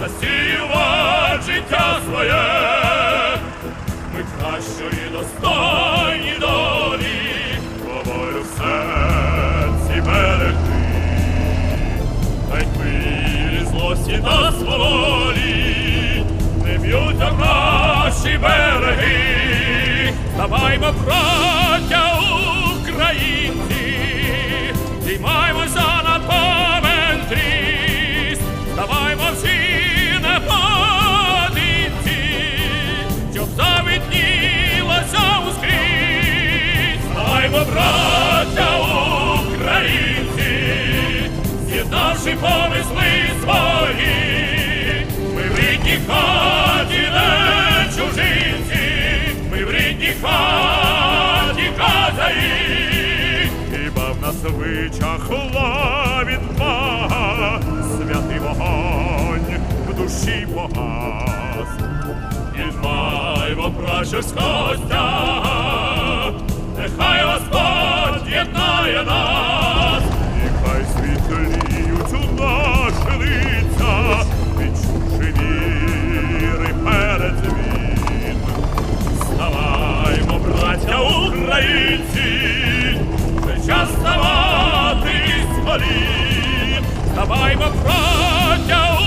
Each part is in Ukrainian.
засіювати життя своє, ми кращої достойні долі, волю в серці берегти, хай хвилі злості та сволі, не б'ються в наші береги, ставаймо, браття хіба в нас Бога, святий вогонь в душі погас. Єднаймо пращурського стяга, нехай Господь єднає нас, нехай світліють у наші лиця, відчувши віри перед він. Ставаймо, браття українці, колін. Ставаймо, браття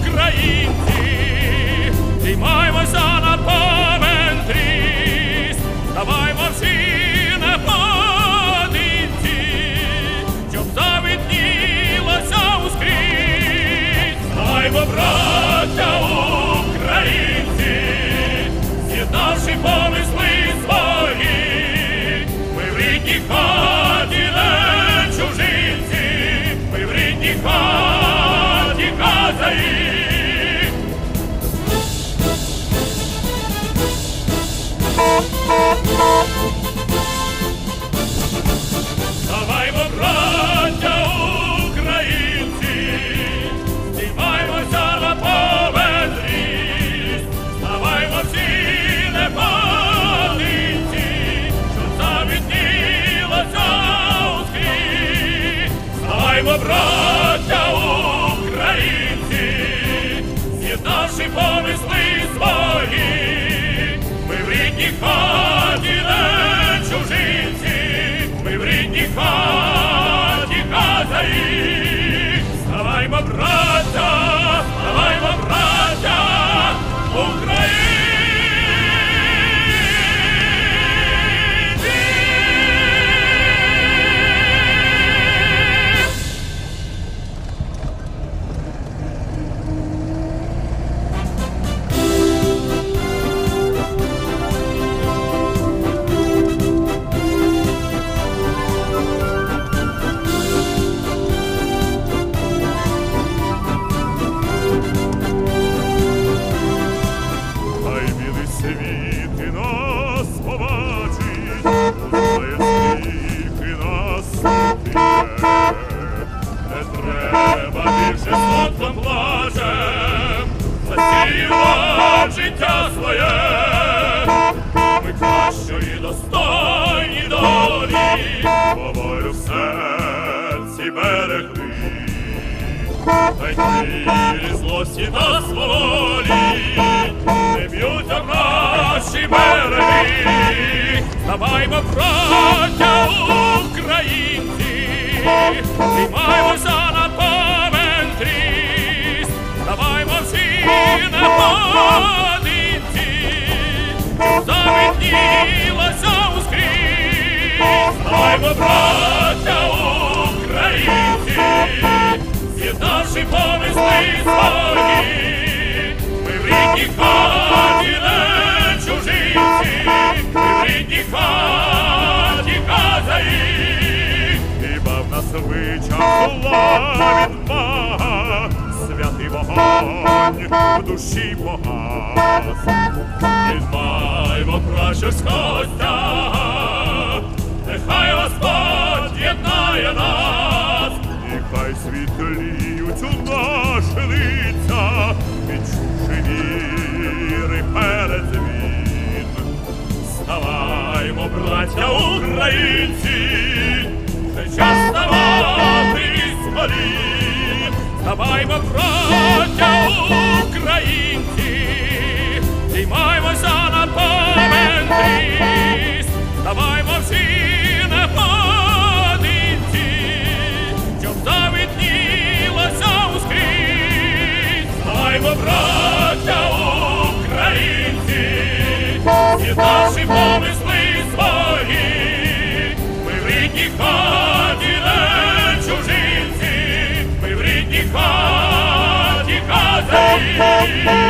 українці, зіймаймося на помен тріс. Ставаймо всі на подинці, щоб завиднілося ускрізь. Ставаймо, браття українці, з'єднавши помисли свої, ми в рідній хаті з'єднавши більше сотком плачем, засіювати життя своє. Ми кращої достойні долі, поволю в серці берегли. Хай хвилі злості та сволі не б'ються в наші береги. Ставаймо, браття українці, зіймаймося завиднілося ускрізь. Ставаймо, браття українці, з'єднавши помисли свої, ми в рідній хаті не чужинці, ми в рідній хаті казаї, хіба в нас вичах лавін Бога, святий вогонь в душі погас. Нехай вам краще схостя, нехай Господь єднає нас, хай світліють у наші лиця, відчувши віри перед він. Вставаймо, браття українці, вже час вставати з колін, вставаймо, браття українці, зіймаймося від наші помисли свої, ми в рідній хаті не чужинці, ми в рідній хаті казані.